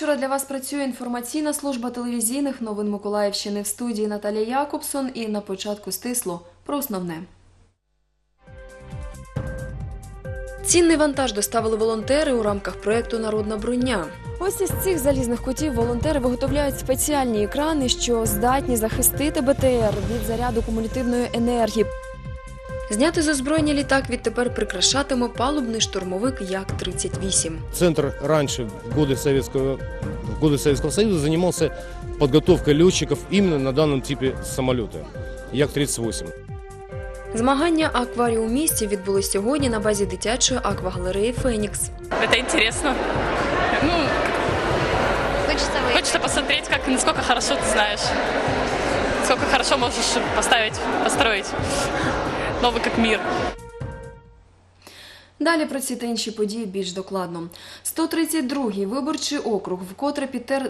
вечора для вас працює інформаційна служба телевізійних новин Миколаївщини в студії Наталія Якобсон. І на початку стисло про основне. Цінний вантаж доставили волонтери у рамках проєкту Народна броня. Ось із цих залізних кутів волонтери виготовляють спеціальні екрани, що здатні захистити БТР від заряду кумулятивної енергії. Зняти з озброєння літак відтепер прикрашатиме палубний штурмовик Як-38. Центр раньше, в годы Советского, в годы Советского Союза, занимался подготовкой летчиков именно на данном типе самолета. Як-38. Змагання акваріум місті відбулись сьогодні на базі дитячої аквагалереї Фенікс. Это интересно. Ну, Хочется выиграть. хочется посмотреть, как, насколько хорошо ты знаешь. Сколько хорошо можешь поставить, построить. Новый как мир. Далі про ці та інші події більш докладно. 132-й виборчий округ вкотре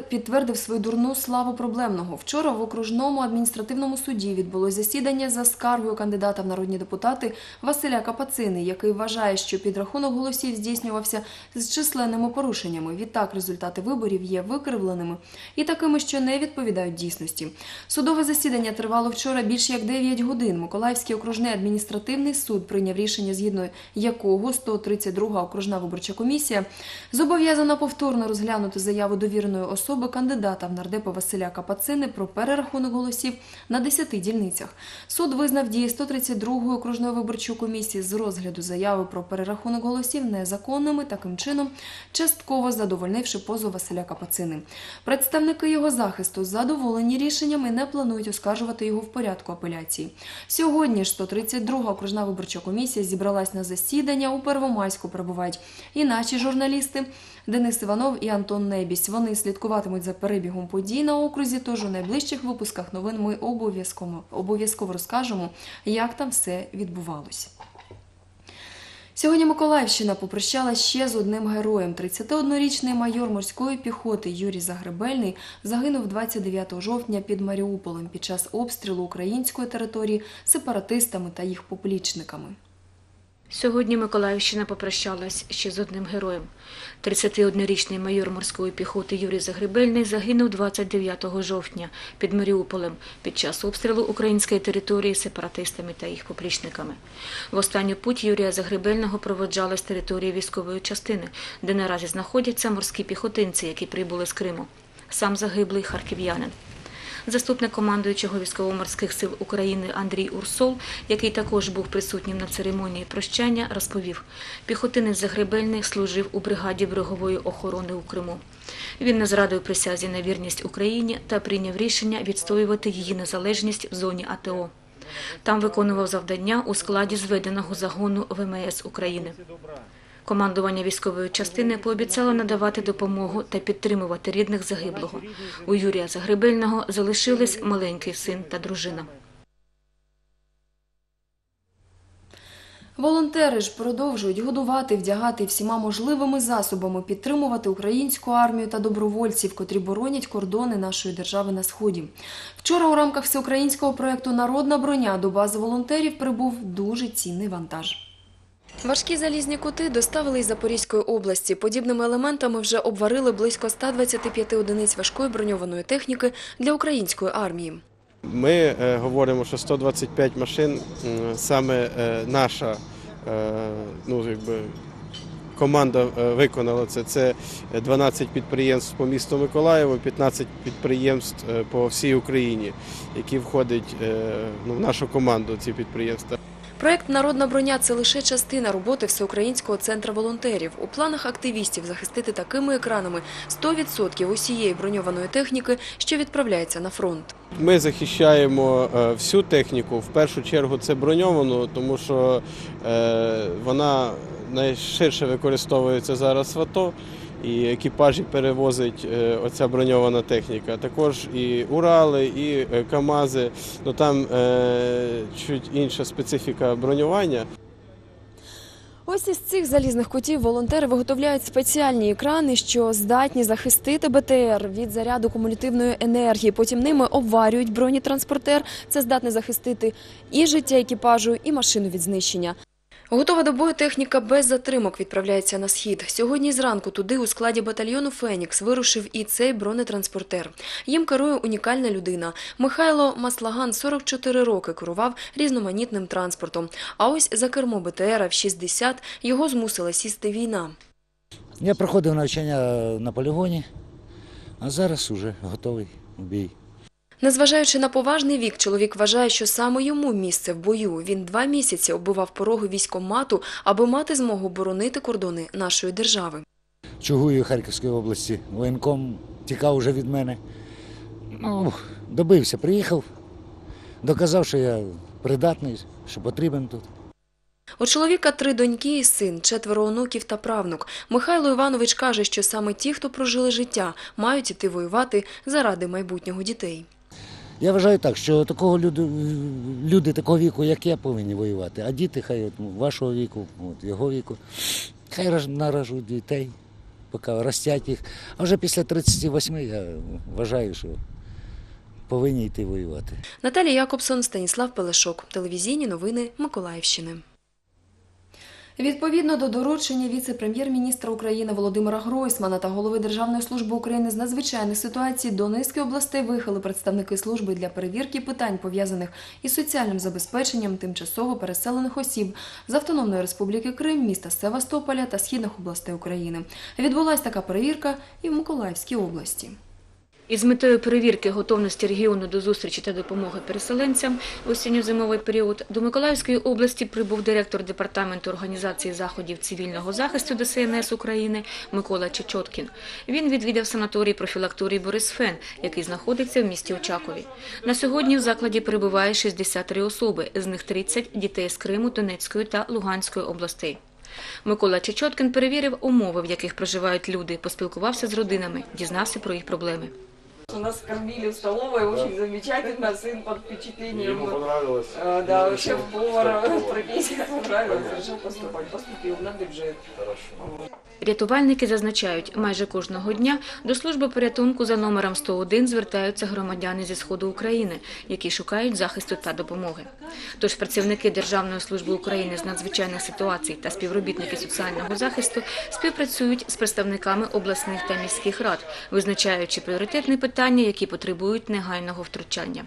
підтвердив свою дурну славу проблемного. Вчора в окружному адміністративному суді відбулось засідання за скаргою кандидата в народні депутати Василя Капацини, який вважає, що підрахунок голосів здійснювався з численними порушеннями. Відтак результати виборів є викривленими і такими, що не відповідають дійсності. Судове засідання тривало вчора більш як 9 годин. Миколаївський окружний адміністративний суд прийняв рішення, згідно якого 132 окружна виборча комісія зобов'язана повторно розглянути заяву довіреної особи кандидата в нардепа Василя Капацини про перерахунок голосів на 10 дільницях. Суд визнав дії 132 окружної виборчої комісії з розгляду заяви про перерахунок голосів незаконними, таким чином частково задовольнивши позов Василя Капацини. Представники його захисту задоволені рішенням і не планують оскаржувати його в порядку апеляції. Сьогодні ж 132 окружна виборча комісія зібралась на засідання. У Первомайську перебувають і наші журналісти Денис Іванов і Антон Небісь. Вони слідкуватимуть за перебігом подій на окрузі. Тож у найближчих випусках новин ми обов'язково обов'язково розкажемо, як там все відбувалось. Сьогодні Миколаївщина попрощалась ще з одним героєм. 31-річний майор морської піхоти Юрій Загребельний загинув 29 жовтня під Маріуполем під час обстрілу української території сепаратистами та їх поплічниками. Сьогодні Миколаївщина попрощалась ще з одним героєм. 31-річний майор морської піхоти Юрій Загребельний загинув 29 жовтня під Маріуполем під час обстрілу української території сепаратистами та їх поплічниками. В останню путь Юрія Загребельного проводжали з території військової частини, де наразі знаходяться морські піхотинці, які прибули з Криму. Сам загиблий харків'янин. Заступник командуючого військово-морських сил України Андрій Урсол, який також був присутнім на церемонії прощання, розповів, піхотинець Загребельний служив у бригаді берегової охорони у Криму. Він не зрадив присязі на вірність Україні та прийняв рішення відстоювати її незалежність в зоні АТО. Там виконував завдання у складі зведеного загону ВМС України. Командування військової частини пообіцяло надавати допомогу та підтримувати рідних загиблого. У Юрія Загребельного залишились маленький син та дружина. Волонтери ж продовжують годувати, вдягати всіма можливими засобами підтримувати українську армію та добровольців, котрі боронять кордони нашої держави на сході. Вчора у рамках всеукраїнського проєкту Народна броня до бази волонтерів прибув дуже цінний вантаж. Важкі залізні кути доставили із Запорізької області. Подібними елементами вже обварили близько 125 одиниць важкої броньованої техніки для української армії. Ми е, говоримо, що 125 машин саме е, наша е, ну, якби, команда виконала це. Це 12 підприємств по місту Миколаєву, 15 підприємств по всій Україні, які входять ну, в нашу команду ці підприємства. Проект Народна броня це лише частина роботи Всеукраїнського центру волонтерів. У планах активістів захистити такими екранами 100% усієї броньованої техніки, що відправляється на фронт. Ми захищаємо е, всю техніку. В першу чергу це броньовану, тому що е, вона найширше використовується зараз в АТО. І екіпажі перевозить е, оця броньована техніка. Також і Урали, і е, КАМАЗи. Ну там е, чуть інша специфіка бронювання. Ось із цих залізних кутів волонтери виготовляють спеціальні екрани, що здатні захистити БТР від заряду кумулятивної енергії. Потім ними обварюють бронетранспортер. Це здатне захистити і життя екіпажу, і машину від знищення. Готова до бою техніка без затримок відправляється на схід. Сьогодні зранку туди у складі батальйону Фенікс вирушив і цей бронетранспортер. Їм керує унікальна людина. Михайло Маслаган 44 роки керував різноманітним транспортом. А ось за кермо БТРа в 60 його змусила сісти війна. Я проходив навчання на полігоні, а зараз уже готовий в бій. Незважаючи на поважний вік, чоловік вважає, що саме йому місце в бою. Він два місяці оббивав пороги військомату, аби мати змогу боронити кордони нашої держави. Чугую Харківської області. Воєнком тікав уже від мене. Ну, добився, приїхав, доказав, що я придатний, що потрібен тут. У чоловіка три доньки і син, четверо онуків та правнук. Михайло Іванович каже, що саме ті, хто прожили життя, мають іти воювати заради майбутнього дітей. Я вважаю так, що такого люди, люди такого віку, як я, повинні воювати. А діти хай от, вашого віку, от, його віку, хай наражуть дітей, поки ростять їх. А вже після 38 я вважаю, що повинні йти воювати. Наталія Якобсон, Станіслав Пелешок. Телевізійні новини Миколаївщини. Відповідно до доручення віце-прем'єр-міністра України Володимира Гройсмана та голови Державної служби України з надзвичайних ситуацій до низки областей виїхали представники служби для перевірки питань, пов'язаних із соціальним забезпеченням тимчасово переселених осіб з Автономної Республіки Крим, міста Севастополя та східних областей України. Відбулася така перевірка і в Миколаївській області. Із метою перевірки готовності регіону до зустрічі та допомоги переселенцям осінньо-зимовий період до Миколаївської області прибув директор департаменту організації заходів цивільного захисту ДСНС України Микола Чечоткін. Він відвідав санаторій профілакторії Борис Фен, який знаходиться в місті Очакові. На сьогодні в закладі перебуває 63 особи, з них 30 дітей з Криму, Донецької та Луганської областей. Микола Чечоткін перевірив умови, в яких проживають люди, поспілкувався з родинами, дізнався про їх проблеми. У нас кормили в столовой, очень замечательно, сын под впечатлением. Ему понравилось. Э, Да, шеф-повар профессия понравилась, решил поступать. Поступил на бюджет. Хорошо. Рятувальники зазначають, майже кожного дня до служби порятунку за номером 101 звертаються громадяни зі сходу України, які шукають захисту та допомоги. Тож працівники Державної служби України з надзвичайних ситуацій та співробітники соціального захисту співпрацюють з представниками обласних та міських рад, визначаючи пріоритетні питання, які потребують негайного втручання.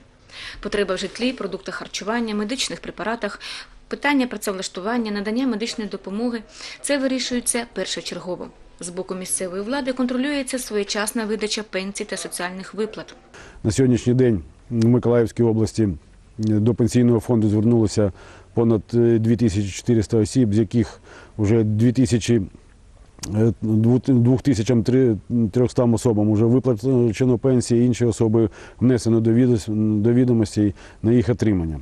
Потреба в житлі, продуктах харчування, медичних препаратах, питання працевлаштування, надання медичної допомоги – це вирішується першочергово. З боку місцевої влади контролюється своєчасна видача пенсій та соціальних виплат. На сьогоднішній день в Миколаївській області до пенсійного фонду звернулося понад е, 2400 осіб, з яких вже 2000 е, дву- 2300 особам вже виплачено пенсії, інші особи внесено до відомостей на їх отримання.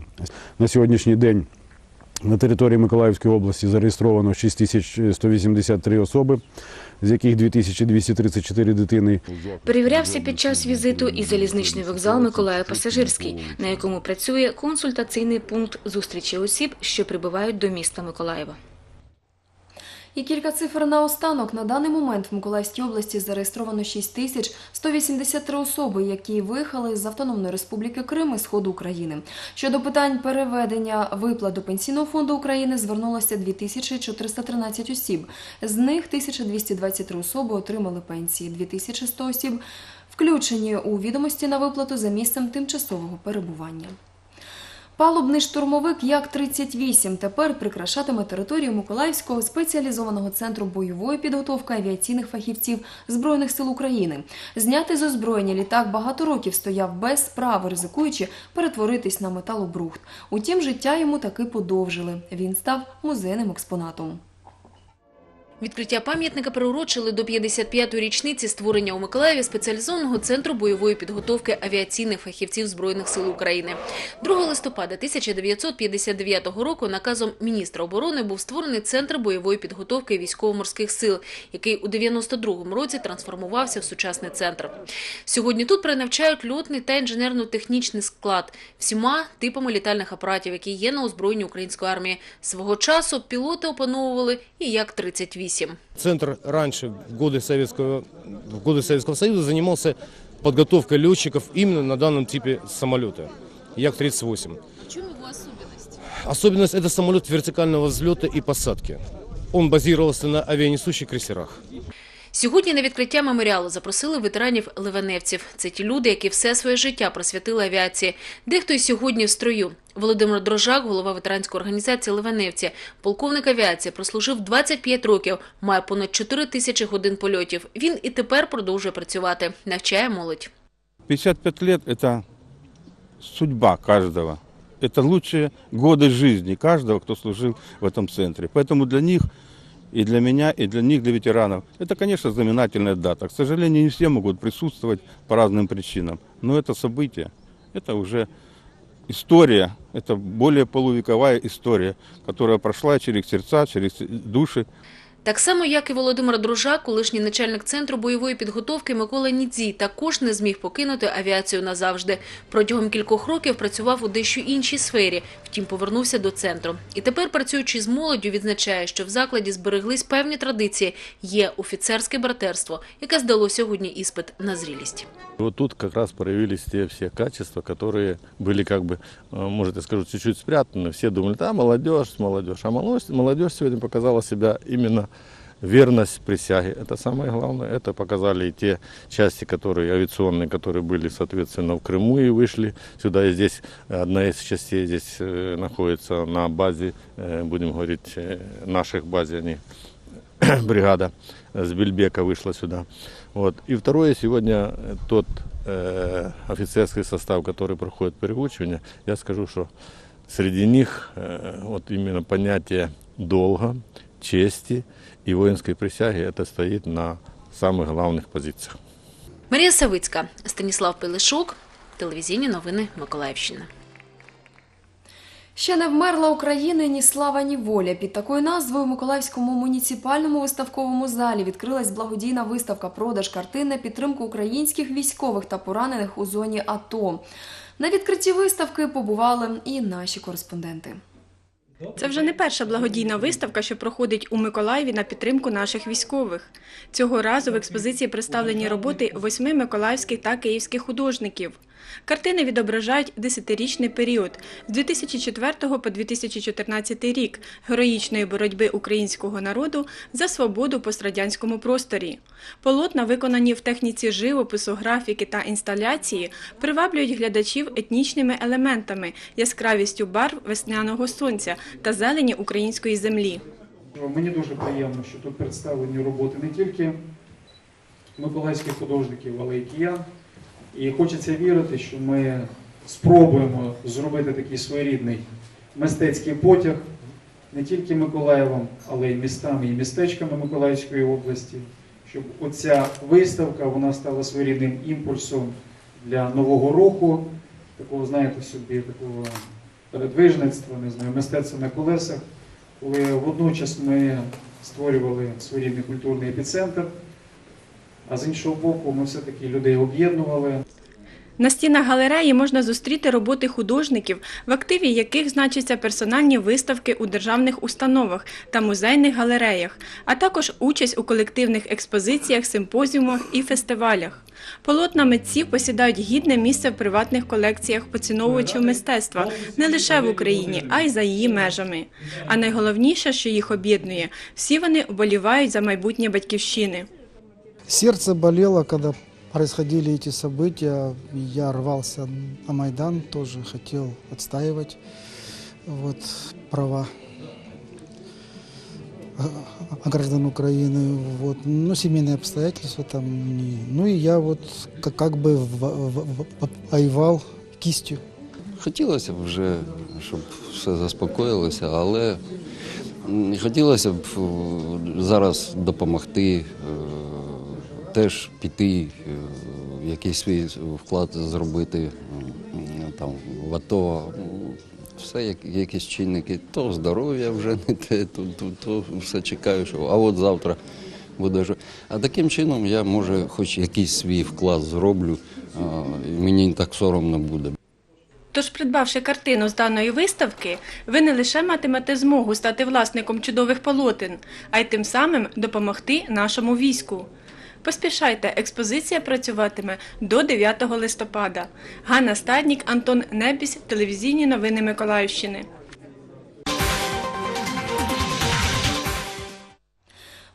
На сьогоднішній день на території Миколаївської області зареєстровано 6183 особи, з яких 2234 дитини. Перевірявся під час візиту і залізничний вокзал Миколаїв Пасажирський, на якому працює консультаційний пункт зустрічі осіб, що прибувають до міста Миколаєва. І кілька цифр наостанок. На даний момент в Миколаївській області зареєстровано 6 тисяч 183 особи, які виїхали з Автономної Республіки Крим і Сходу України. Щодо питань переведення виплат до Пенсійного фонду України звернулося 2413 осіб. З них 1223 особи отримали пенсії, 2100 осіб включені у відомості на виплату за місцем тимчасового перебування. Палубний штурмовик Як-38 тепер прикрашатиме територію Миколаївського спеціалізованого центру бойової підготовки авіаційних фахівців Збройних сил України. Знятий з озброєння літак багато років стояв без справи, ризикуючи перетворитись на металобрухт. Утім, життя йому таки подовжили. Він став музейним експонатом. Відкриття пам'ятника приурочили до 55-ї річниці створення у Миколаєві спеціалізованого центру бойової підготовки авіаційних фахівців Збройних сил України. 2 листопада 1959 року наказом міністра оборони був створений центр бойової підготовки військово-морських сил, який у 92-му році трансформувався в сучасний центр. Сьогодні тут перенавчають льотний та інженерно-технічний склад всіма типами літальних апаратів, які є на озброєнні української армії. Свого часу пілоти опановували і Як-38. Центр раньше, в годы Советского, в годы Советского Союза, занимался подготовкой летчиков именно на данном типе самолета, Як-38. В чому його особливість? Особенность это самолет вертикального взлета и посадки. Он базировался на авианесущих крейсерах. Сьогодні на відкриття меморіалу запросили ветеранів ливаневців. Це ті люди, які все своє життя присвятили авіації. Дехто й сьогодні в строю. Володимир Дрожак, голова ветеранської організації Ливаневці, полковник авіації, прослужив 25 років, має понад 4 тисячі годин польотів. Він і тепер продовжує працювати, навчає молодь. 55 лет – это судьба каждого. Это лучшие годы жизни каждого, кто служил в этом центре. Поэтому для них, и для меня, и для них, для ветеранов, это, конечно, знаменательная дата. К сожалению, не все могут присутствовать по разным причинам. Но это событие, это уже история, это более полувековая история, которая прошла через сердца, через души Так само, як і Володимир Дружак, колишній начальник центру бойової підготовки Микола Нідзій, також не зміг покинути авіацію назавжди. Протягом кількох років працював у дещо іншій сфері, втім повернувся до центру. І тепер, працюючи з молоддю, відзначає, що в закладі збереглись певні традиції. Є офіцерське братерство, яке здало сьогодні іспит на зрілість. Вот тут как раз проявились те все качества, которые были как бы, э, может я скажу, чуть-чуть спрятаны. Все думали, да, молодежь, молодежь. А молодежь, молодежь сегодня показала себя именно верность присяге. Это самое главное. Это показали и те части, которые авиационные, которые были, соответственно, в Крыму и вышли сюда. И здесь одна из частей здесь э, находится на базе, э, будем говорить, э, наших базе, они бригада с Бельбека вышла сюда. Вот. И второе, сегодня э, тот э, офицерский состав, который проходит переучивание, я скажу, что среди них э, вот именно понятие долга, чести и воинской присяги это стоит на самых главных позициях. Марія Савицька, Станіслав Пилишук, телевізійні новини Миколаївщина. Ще не вмерла Україна ні слава, ні воля. Під такою назвою в Миколаївському муніципальному виставковому залі відкрилась благодійна виставка продаж картин на підтримку українських військових та поранених у зоні АТО. На відкритті виставки побували і наші кореспонденти. Це вже не перша благодійна виставка, що проходить у Миколаєві на підтримку наших військових. Цього разу в експозиції представлені роботи восьми миколаївських та київських художників. Картини відображають десятирічний період з 2004 по 2014 рік героїчної боротьби українського народу за свободу пострадянському просторі. Полотна, виконані в техніці живопису, графіки та інсталяції, приваблюють глядачів етнічними елементами, яскравістю барв весняного сонця та зелені української землі. Мені дуже приємно, що тут представлені роботи не тільки миколаївських художників, але й киян. І хочеться вірити, що ми спробуємо зробити такий своєрідний мистецький потяг не тільки Миколаєвом, але й містами і містечками Миколаївської області, щоб оця виставка вона стала своєрідним імпульсом для нового року, такого, знаєте, собі, такого передвижництва, не знаю, мистецтва на колесах, коли водночас ми створювали своєрідний культурний епіцентр, а з іншого боку, ми все-таки людей об'єднували. На стінах галереї можна зустріти роботи художників, в активі яких значаться персональні виставки у державних установах та музейних галереях, а також участь у колективних експозиціях, симпозіумах і фестивалях. Полотна митців посідають гідне місце в приватних колекціях поціновувачів мистецтва не лише в Україні, а й за її межами. А найголовніше, що їх об'єднує, всі вони вболівають за майбутнє батьківщини. Сердце болело, когда происходили эти события. Я рвался на Майдан, тоже хотел отстаивать вот, права э, граждан Украины. Вот. Но семейные обстоятельства там не... Ну и я вот как, как бы в- в- в- воевал кистью. Хотілося б вже, щоб все заспокоїлося, але м, хотілося б е, зараз допомогти, е, теж піти, е, якийсь свій вклад зробити там, в АТО. Все, як- якісь чинники, то здоров'я вже не те, то, то, то все чекаю, що а от завтра буде. А таким чином я, може, хоч якийсь свій вклад зроблю, мені так соромно буде. Тож, придбавши картину з даної виставки, ви не лише матимете змогу стати власником чудових полотен, а й тим самим допомогти нашому війську. Поспішайте, експозиція працюватиме до 9 листопада. Ганна Стаднік, Антон Небіс, телевізійні новини Миколаївщини.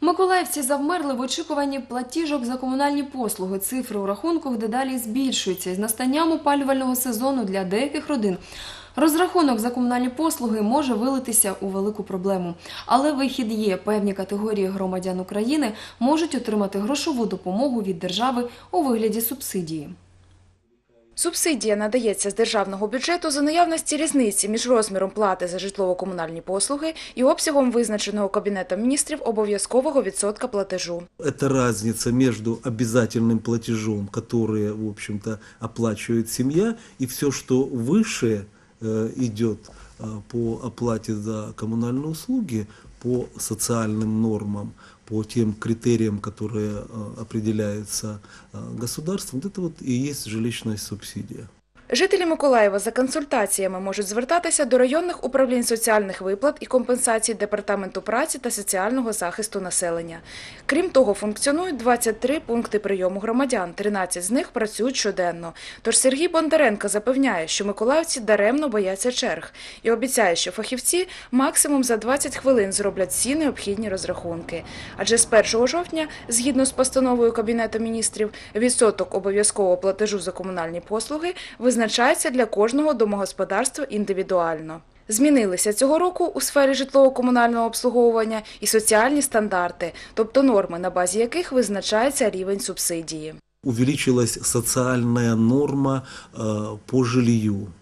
Миколаївці завмерли в очікуванні платіжок за комунальні послуги. Цифри у рахунках дедалі збільшуються з настанням опалювального сезону для деяких родин. розрахунок за комунальні послуги може вилитися у велику проблему. Але вихід є. Певні категорії громадян України можуть отримати грошову допомогу від держави у вигляді субсидії. Субсидія надається з державного бюджету за наявності різниці між розміром плати за житлово-комунальні послуги і обсягом визначеного Кабінетом міністрів обов'язкового відсотка платежу. Это разница между обязательным платежом, который, в общем-то, оплачивает семья, и все, что выше э, идет э, по оплате за коммунальные услуги, по социальным нормам, по тем критериям, которые э, определяются э, государством, вот это вот и есть жилищная субсидия. Жителі Миколаєва за консультаціями можуть звертатися до районних управлінь соціальних виплат і компенсацій Департаменту праці та соціального захисту населення. Крім того, функціонують 23 пункти прийому громадян, 13 з них працюють щоденно. Тож Сергій Бондаренко запевняє, що миколаївці даремно бояться черг і обіцяє, що фахівці максимум за 20 хвилин зроблять всі необхідні розрахунки. Адже з 1 жовтня, згідно з постановою Кабінету міністрів, відсоток обов'язкового платежу за комунальні послуги визначається для кожного домогосподарства індивідуально. Змінилися цього року у сфері житлово-комунального обслуговування і соціальні стандарти, тобто норми, на базі яких визначається рівень субсидії. увеличилась социальная норма э, по жилью.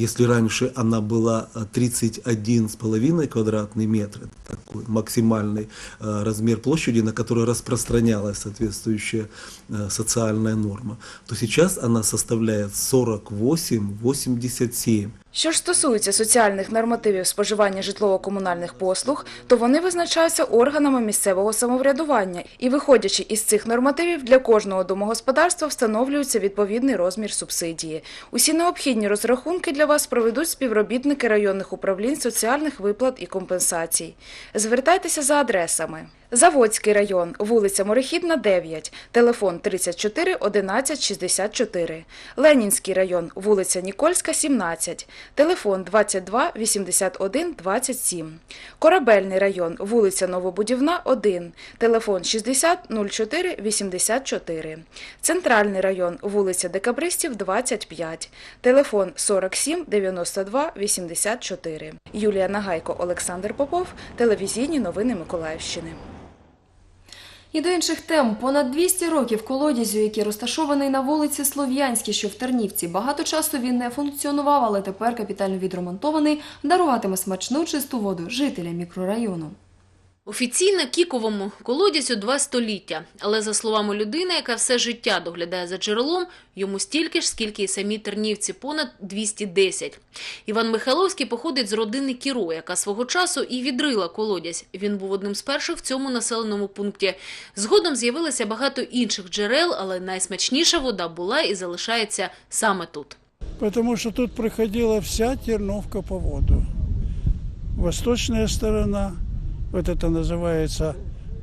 Если раньше она была э, 31,5 квадратный метр, это такой максимальный э, размер площади, на который распространялась соответствующая э, социальная норма, то сейчас она составляет 48,87. що ж стосується соціальних нормативів споживання житлово-комунальних послуг, то вони визначаються органами місцевого самоврядування і, виходячи із цих нормативів, для кожного домогосподарства встановлюється відповідний розмір субсидії. Усі необхідні розрахунки для вас проведуть співробітники районних управлінь соціальних виплат і компенсацій. Звертайтеся за адресами. Заводський район, вулиця Морехідна, 9, телефон 34 11 64. Ленінський район, вулиця Нікольська, 17, телефон 22 81 27. Корабельний район, вулиця Новобудівна, 1, телефон 60 04 84. Центральний район, вулиця Декабристів, 25, телефон 47 92 84. Юлія Нагайко, Олександр Попов, телевізійні новини Миколаївщини. І до інших тем понад 200 років колодязю, який розташований на вулиці Слов'янській, що в Тернівці. Багато часу він не функціонував, але тепер капітально відремонтований, даруватиме смачну чисту воду жителям мікрорайону. Офіційно Кіковому колодязю два століття, але за словами людини, яка все життя доглядає за джерелом, йому стільки ж, скільки і самі тернівці, понад 210. Іван Михайловський походить з родини Кіро, яка свого часу і відрила колодязь. Він був одним з перших в цьому населеному пункті. Згодом з'явилося багато інших джерел, але найсмачніша вода була і залишається саме тут. Потому что тут проходила вся Терновка по воду. Восточная сторона, вот это называется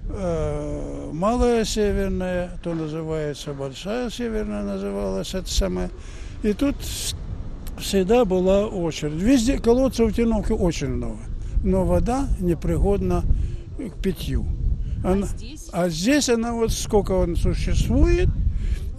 э, Малая Северная, то называется Большая Северная, называлась это самое. И тут с- всегда была очередь. Везде колодцев в Терновке очень много, но вода непригодна к питью. Она- а здесь она вот сколько он существует,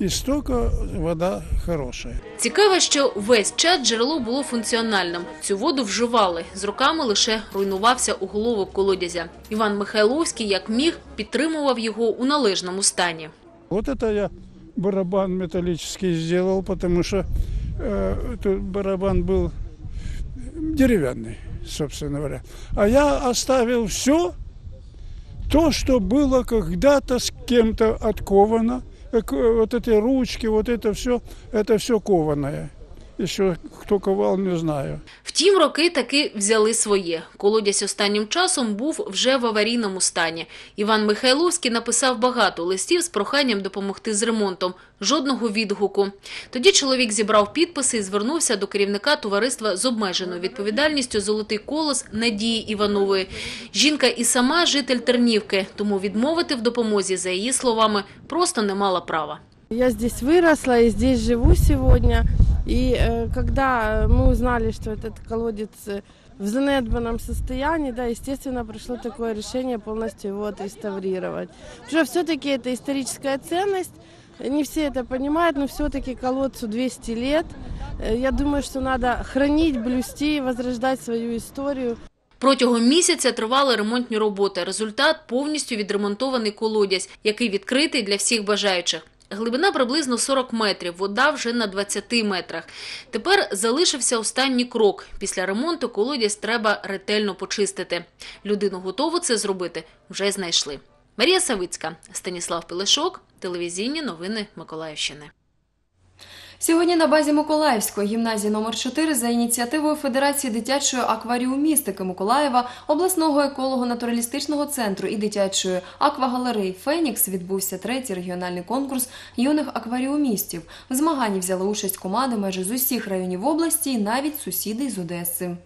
и столько вода хорошая. Цікаво, що весь час джерело було функціональним. Цю воду вживали. З роками лише руйнувався уголовок колодязя. Іван Михайловський, як міг, підтримував його у належному стані. Вот это я барабан металлический сделал, потому что э, тут барабан был деревянный, собственно говоря. А я оставил все то, что было когда-то с кем-то отковано. Как, э, Вот эти ручки, вот это все, это все кованое. Еще кто ковал, не знаю. Втім, роки таки взяли своє. Колодязь останнім часом був вже в аварійному стані. Іван Михайловський написав багато листів з проханням допомогти з ремонтом. Жодного відгуку. Тоді чоловік зібрав підписи і звернувся до керівника товариства з обмеженою відповідальністю «Золотий колос» Надії Іванової. Жінка і сама житель Тернівки, тому відмовити в допомозі, за її словами, просто не мала права. Я здесь выросла и здесь живу сегодня. И э, когда мы узнали, что этот колодец э, в занедбанном состоянии, да, естественно, пришло такое решение полностью его отреставрировать. Потому что все-таки это историческая ценность, не все это понимают, но все-таки колодцу 200 лет. Э, Я думаю, что надо хранить, блюсти, возрождать свою историю. Протягом місяця тривали ремонтні роботи. Результат – повністю відремонтований колодязь, який відкритий для всіх бажаючих. Глибина приблизно 40 метрів, вода вже на 20 метрах. Тепер залишився останній крок. Після ремонту колодязь треба ретельно почистити. Людину готову це зробити вже знайшли. Марія Савицька, Станіслав Пилишок, телевізійні новини Миколаївщини. Сьогодні на базі Миколаївської гімназії номер 4 за ініціативою Федерації дитячої акваріумістики Миколаєва, обласного еколого-натуралістичного центру і дитячої аквагалереї Фенікс відбувся третій регіональний конкурс юних акваріумістів. В змаганні взяли участь команди майже з усіх районів області і навіть сусіди з Одеси.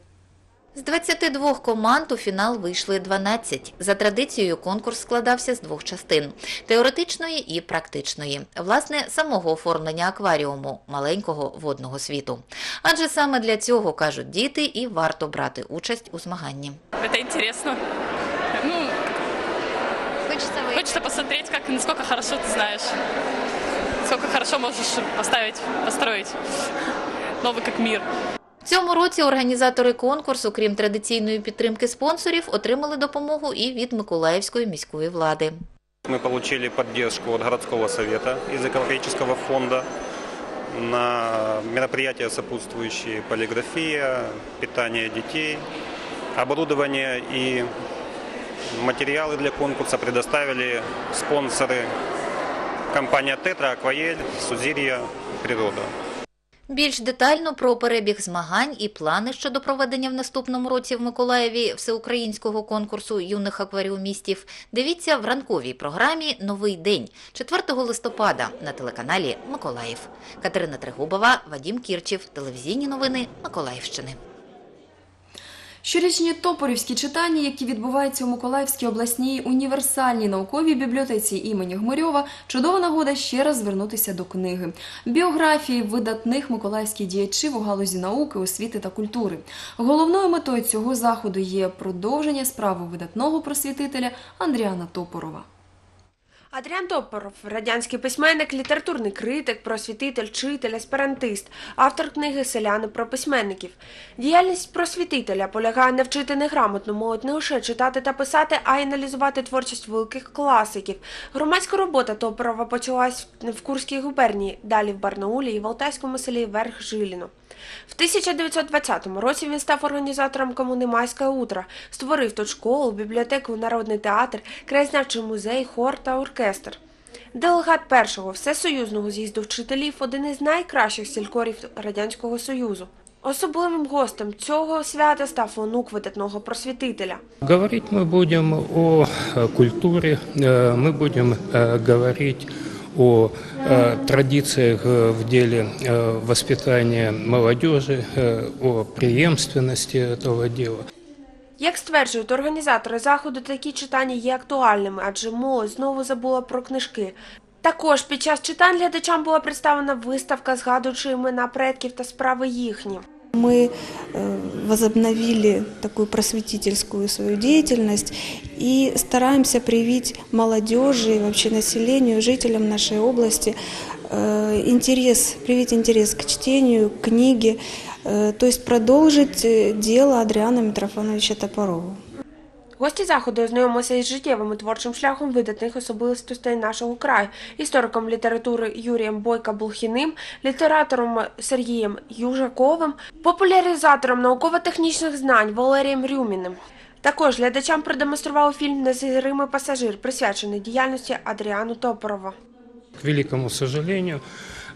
З 22 команд у фінал вийшли 12. За традицією конкурс складався з двох частин – теоретичної і практичної. Власне, самого оформлення акваріуму – маленького водного світу. Адже саме для цього, кажуть діти, і варто брати участь у змаганні. Это интересно. Ну, Хочется выиграть. хочется посмотреть, как, насколько хорошо ты знаешь. Сколько хорошо можешь поставить, построить. Новый как мир. В цьому році організатори конкурсу, крім традиційної підтримки спонсорів, отримали допомогу і від Миколаївської міської влади. Мы получили поддержку от городского совета из экологического фонда на мероприятия, сопутствующие полиграфия, питание детей, оборудование и материалы для конкурса предоставили спонсоры компания «Тетра», «Акваель», «Сузирья», «Природа». Більш детально про перебіг змагань і плани щодо проведення в наступному році в Миколаєві всеукраїнського конкурсу юних акваріумістів дивіться в ранковій програмі Новий день 4 листопада на телеканалі Миколаїв. Катерина Трегубова, Вадім Кірчів, телевізійні новини Миколаївщини. Щорічні топорівські читання, які відбуваються у Миколаївській обласній універсальній науковій бібліотеці імені Гмирьова, чудова нагода ще раз звернутися до книги. Біографії видатних миколаївських діячів у галузі науки, освіти та культури. Головною метою цього заходу є продовження справи видатного просвітителя Андріана Топорова. Адріан Топоров – радянський письменник, літературний критик, просвітитель, вчитель, аспірантист, автор книги «Селяни про письменників». Діяльність просвітителя полягає не вчити неграмотну молодь не лише читати та писати, а й аналізувати творчість великих класиків. Громадська робота Топорова почалась в Курській губернії, далі в Барнаулі і в Алтайському селі Верх Жиліно. В 1920 році він став організатором комуни «Майське утро», створив тут школу, бібліотеку, народний театр, краєзнавчий музей, хор та оркестр. Делегат першого всесоюзного з'їзду вчителів один із найкращих селькорів Радянського Союзу. Особливим гостем цього свята став онук видатного просвітителя. Говорить мы будем о э, культуре, э, мы будем э, говорить о э, традициях э, в деле э, воспитания молодежи, э, о преемственности этого дела. Як стверджують організатори заходу, такі читання є актуальними, адже молодь знову забула про книжки. Також під час читань глядачам була представлена виставка, згадуючи імена предків та справи їхні. Мы э, возобновили такую просветительскую свою деятельность и стараемся привить молодежи и вообще населению, жителям нашей области э, интерес, привить интерес к чтению, к книге, э, то есть продолжить э, дело Адриана Митрофановича Топорова. Гості заходу ознайомилися із життєвим і творчим шляхом видатних особистостей нашого краю, істориком літератури Юрієм Бойка-Булхіним, літератором Сергієм Южаковим, популяризатором науково-технічних знань Валерієм Рюміним. Також глядачам продемонстрували фільм Незримий пасажир, присвячений діяльності Адріану Топорова. К великому сожалению,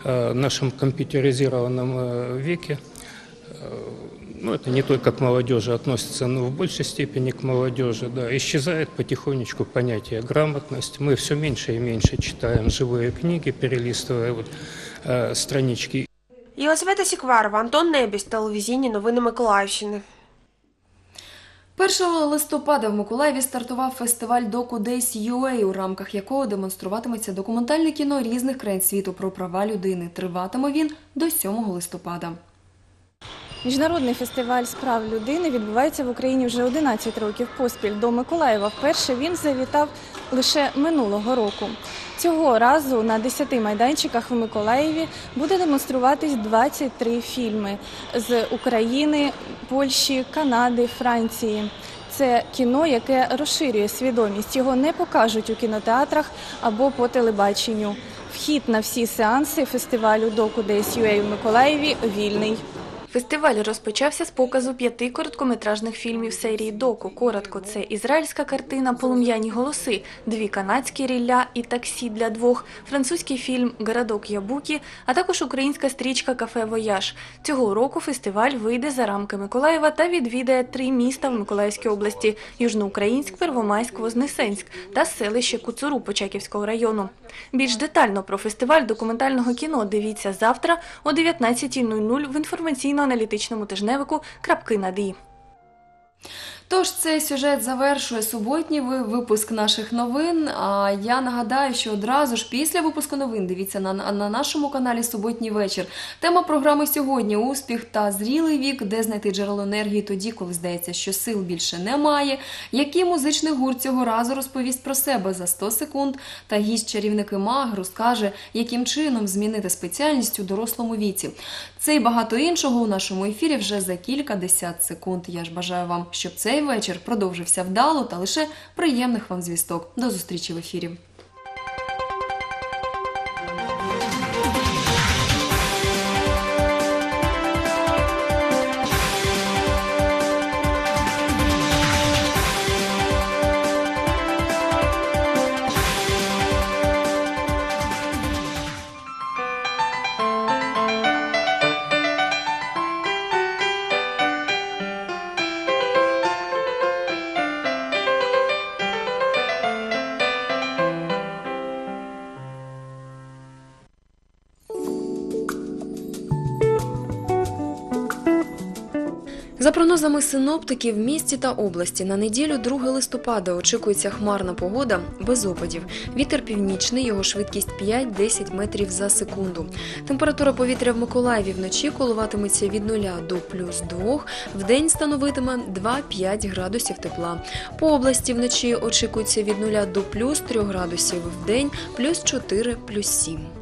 э, в нашем компьютеризированном э, веке, э, ну это не только к молодежи относится, но в большей степени к молодежи, да, исчезает потихонечку понятие грамотность. Мы все меньше и меньше читаем живые книги, перелистывая вот, э, странички Єлизавета Сікварова, Антон Небіс, телевізійні новини Миколаївщини. 1 листопада в Миколаєві стартував фестиваль Доку Days UA, у рамках якого демонструватиметься документальне кіно різних країн світу про права людини. Триватиме він до 7 листопада. Міжнародний фестиваль справ людини відбувається в Україні вже 11 років поспіль. До Миколаєва вперше він завітав лише минулого року. Цього разу на 10 майданчиках в Миколаєві буде демонструватись 23 фільми з України, Польщі, Канади, Франції. Це кіно, яке розширює свідомість. Його не покажуть у кінотеатрах або по телебаченню. Вхід на всі сеанси фестивалю Доку ДСЮА в Миколаєві вільний. Фестиваль розпочався з показу п'яти короткометражних фільмів серії Доку. Коротко, це ізраїльська картина Полум'яні голоси, дві канадські рілля і таксі для двох, французький фільм Городок Ябукі, а також українська стрічка Кафе Вояж. Цього року фестиваль вийде за рамки Миколаєва та відвідає три міста в Миколаївській області: Южноукраїнськ, Первомайськ, Вознесенськ та селище Куцуру Почаківського району. Більш детально про фестиваль документального кіно дивіться завтра о 19.00 в інформаційно-аналітичному тижневику «Крапки над «і». Тож цей сюжет завершує суботній випуск наших новин. А я нагадаю, що одразу ж після випуску новин дивіться на, на нашому каналі Суботній вечір. Тема програми сьогодні успіх та зрілий вік, де знайти джерело енергії тоді, коли здається, що сил більше немає. Який музичний гурт цього разу розповість про себе за 100 секунд. Та гість чарівники Маг розкаже, яким чином змінити спеціальність у дорослому віці. Це і багато іншого у нашому ефірі вже за кілька десят секунд. Я ж бажаю вам, щоб цей вечір продовжився вдало та лише приємних вам звісток. До зустрічі в ефірі. Прогнозами синоптиків, в місті та області на неділю 2 листопада очікується хмарна погода без опадів. Вітер північний, його швидкість 5-10 метрів за секунду. Температура повітря в Миколаєві вночі коливатиметься від 0 до плюс 2, вдень становитиме 2-5 градусів тепла. По області вночі очікується від 0 до плюс 3 градусів, вдень плюс 4, плюс 7.